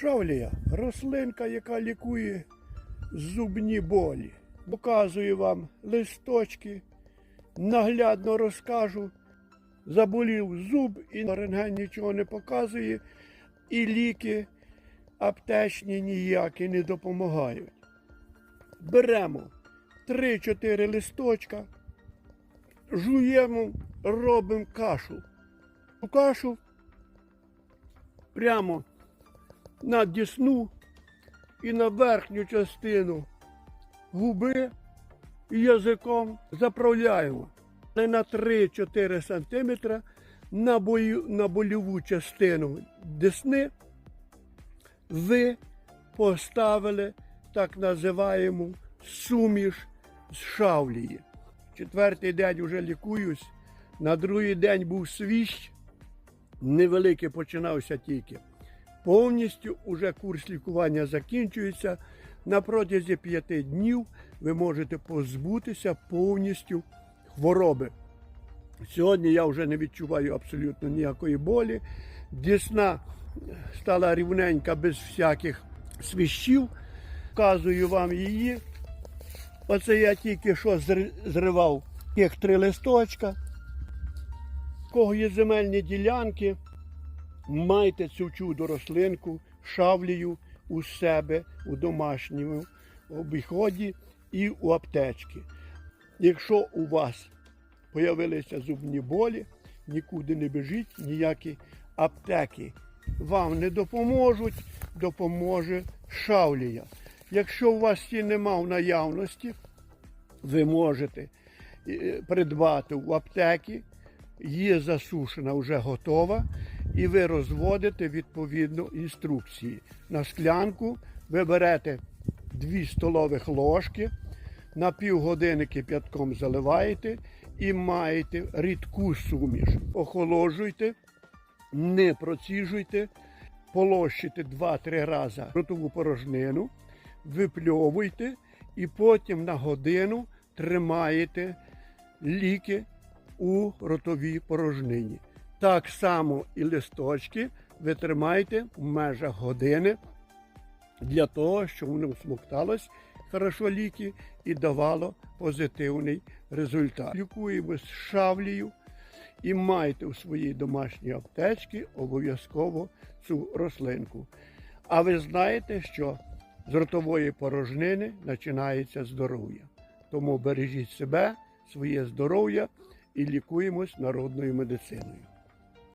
Шавлія рослинка, яка лікує зубні болі. Показую вам листочки, наглядно розкажу. Заболів зуб і рентген нічого не показує, і ліки аптечні ніякі не допомагають. Беремо 3-4 листочка, жуємо, робимо кашу. Ту кашу прямо на дісну і на верхню частину губи і язиком заправляємо. Не на 3-4 см на, бою, на больову частину десни ви поставили так називаємо суміш з шавлії. Четвертий день вже лікуюсь, на другий день був свіщ, невеликий починався тільки. Повністю уже курс лікування закінчується. На протязі п'яти днів ви можете позбутися повністю хвороби. Сьогодні я вже не відчуваю абсолютно ніякої болі. Дісна стала рівненька без всяких свіщів. Вказую вам її. Оце я тільки що зривав тих три листочка. У кого є земельні ділянки, майте цю чудо рослинку, шавлію у себе у домашньому обіході і у аптечці. Якщо у вас появилися зубні болі, нікуди не біжіть, ніякі аптеки вам не допоможуть, допоможе шавлія. Якщо у вас ці нема в наявності, ви можете е, придбати в аптекі, є засушена, вже готова, і ви розводите відповідно інструкції. На склянку ви берете 2 столових ложки, на півгодини кип'ятком заливаєте і маєте рідку суміш. Охолоджуйте, не проціжуйте, полощите 2-3 рази ротову порожнину, випльовуйте і потім на годину тримаєте ліки у ротовій порожнині. Так само і листочки ви тримаєте в межах години для того, щоб воно всмокталось хорошо ліки і давало позитивний результат. Лікуємо з шавлею і майте у своїй домашній аптечці обов'язково цю рослинку. А ви знаєте, що з ротової порожнини починається здоров'я. Тому бережіть себе, своє здоров'я і лікуємось народною медициною.